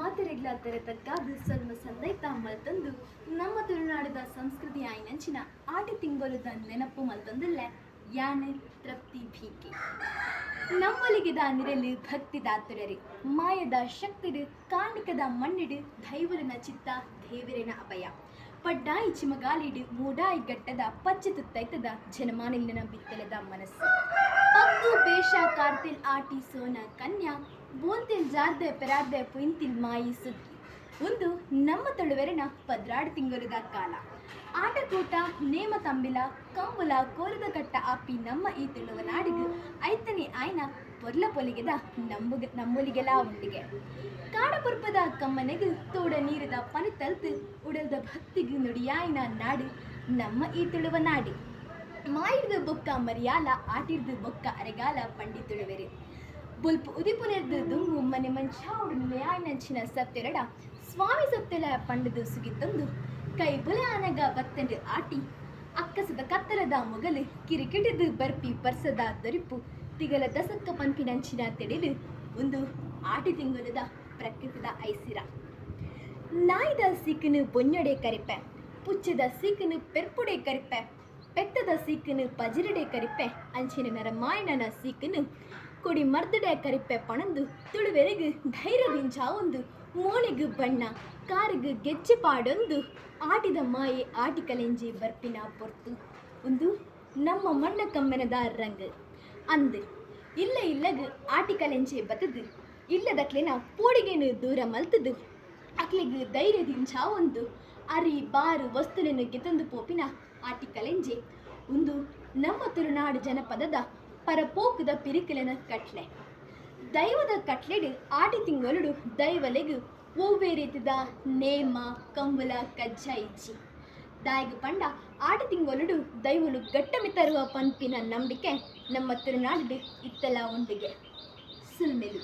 ಮಾತೆರೆಗ್ಲ ತೆರೆತಕ್ಕಾದ ಸಂದೈ ಸಂದೈತ ಮಲ್ತಂದು ನಮ್ಮ ತುಳುನಾಡದ ಸಂಸ್ಕೃತಿ ಆಯ್ನಂಚಿನ ಆಟಿ ತಿಂಗೊಲದ ನೆನಪು ಮಲ್ತೊಂದಲ್ಲ? ಯಾನೆ ತೃಪ್ತಿ ಭೀಕೆ ನಮ್ಮೊಲಿಗಿದ ನಿರಲಿ ಭಕ್ತಿ ದಾತುರರಿ, ಮಾಯದ ಶಕ್ತಿಡು ಕಾಣಿಕದ ಮಣ್ಣಿಡು ದೈವರನ ಚಿತ್ತ ದೇವರಿನ ಅಭಯ. ಪಡ್ಡಾಯಿ ಚಿಮಗಾಲಿಡು ಮೂಡಾಯಿ ಗಟ್ಟದ ಪಚ್ಚೆ ತುತ್ತೈತದ ಜನಮಾನಿಲಿನ ಬಿತ್ತಲದ ಮನಸ್ಸು. ಪಕ್ಕು ಬೇಷ, ಕಾರ್ತಿಲ್, ಆಟಿ, ಸೋನ, ಕನ್ಯಾ ಬೋಂತಿಲ್ ಜಾರ್ದೆ ಪೆರಾರ್ದೆ ಪುಯಿಂತಿಲ್ ಮಾಯಿ ಸುಗ್ಗಿ ಒಂದು ನಮ್ಮ ತೊಳುವೆರನ ಪದ್ರಾಡ್ ತಿಂಗಳುದ ಕಾಲ. ಆಟಕೂಟ, ನೇಮ ತಂಬಿಲ, ಕಂಬುಲ ಕೋಲದ ಕಟ್ಟ ಅಪ್ಪಿ ನಮ್ಮ ಈ ತಿಳುವ ನಾಡಿಗೆ ಐತನಿ ಆಯ್ನ ಪೊರ್ಲ ಪೊಲಿಗೆದ ನಂಬುಗ ನಮ್ಮೊಲಿಗೆಲ ಉಂಡಿಗೆ ಕಾಡಪುರ್ಪದ ಕಮ್ಮನೆಗೆ ತೋಡ ನೀರದ ಪನಿತಲ್ತು ಉಡಲ್ದ ಭಕ್ತಿಗೆ ನುಡಿಯಾಯ್ನ ನಾಡು ನಮ್ಮ ಈ ತಿಳುವ ನಾಡಿ ಮಾಯಿಡ್ದು ಬೊಕ್ಕ ಮರಿಯಾಲ ಆಟಿರ್ದು ಬೊಕ್ಕ ಅರೆಗಾಲ ಪಂಡಿತುಳುವೆರು. ಬುಲ್ಪು ಉದಿಪುನೆರ್ದು ಮನೆ ಮಂಚಾವುಡು ನ್ಯಾಯನಂಚಿನ ಸತ್ತೆರಡ ಸ್ವಾಮಿ ಸತ್ತೆಲ ಪಂಡದು ಸುಗಿತ್ತೊಂದು. ಕೈ ಬುಲ ಅನಗ ಬತ್ತಂಡು ಆಟಿ, ಅಕ್ಕಸದ ಕತ್ತಲದ ಮೊಗಲು ಕಿರಿಕಿಟಿದು ಬರ್ಪಿ ಪರ್ಸದ ದೊರಿಪು, ತಿಗಲ ದಸಕ್ಕ ಪಂಪಿನಂಚಿನ ತೆಡೆದು ಒಂದು ಆಟಿ ತಿಂಗಳದ ಪ್ರಕೃತಿದ ಐಸಿರ. ನಾಯ್ದ ಸೀಕನು ಬೊನ್ನಡೆ ಕರಿಪೆ, ಪುಚ್ಚದ ಸೀಕನು ಪೆರ್ಪುಡೆ ಕರಿಪೆ, ಪೆತ್ತದ ಸೀಕನು ಪಜಿರಡೆ ಕರಿಪೆ, ಅಂಚಿನ ನರಮಾಯಣನ ಸೀಕನು ಕೊಡಿ ಮರ್ದಡೆ ಕರಿಪೆ ಪಣಂದು, ತುಳುವೆರೆಗು ಧೈರ್ಯದಿಂದ ಒಂದು ಮೋನೆಗು ಬಣ್ಣ, ಕಾರಿಗು ಗೆಜ್ಜೆ ಪಾಡೊಂದು, ಆಟಿದ ಮಾಯೆ ಆಟಿ ಕಲೆಂಜಿ ಬರ್ಪಿನ ಪೊರ್ತು. ಒಂದು, ನಮ್ಮ ಮಣ್ಣ ಕಮ್ಮನದ ರಂಗ್. ಅಂದು, ಇಲ್ಲ ಇಲ್ಲಗು ಆಟಿ ಕಲೆಂಜಿ ಬತದು ಇಲ್ಲದಕ್ಲೆನ ಪೋಡಿಗೆನು ದೂರ ಮಲ್ತದು. ಅಕ್ಲಿಗೆ ಧೈರ್ಯದಿಂಜ ಒಂದು ಅರಿ ಬಾರು ವಸ್ತುలను ಗೆತಂದು ಪೋಪಿನ ಆಟಿ ಕಲೆಂಜೆ ಒಂದು, ನಮ್ಮ ತುಳುನಾಡು ಜನಪದದ ಪರಪೋಕದ ಪಿರಿಕಿಲನ ಕಟ್ಲೆ. ದೈವದ ಕಟ್ಲೆಡು ಆಟಿ ತಿಂಗಳು ದೈವಲೆಗು ಒವ್ವೇ ರೀತಿದ ನೇಮ, ಕಂಬಲ ಕಜ್ಜ ಇಜ್ಜಿ. ದಾಯಿಗೆ ಪಂಡ ಆಟ ತಿಂಗಳು ದೈವಲು ಗಟ್ಟಮಿ ತರುವ ಪಂಪಿನ ನಂಬಿಕೆ ನಮ್ಮ ತಿರುನಾಡು ಇತ್ತಲ ಒಂದಿಗೆ. ಸುಲ್ಮೆಲು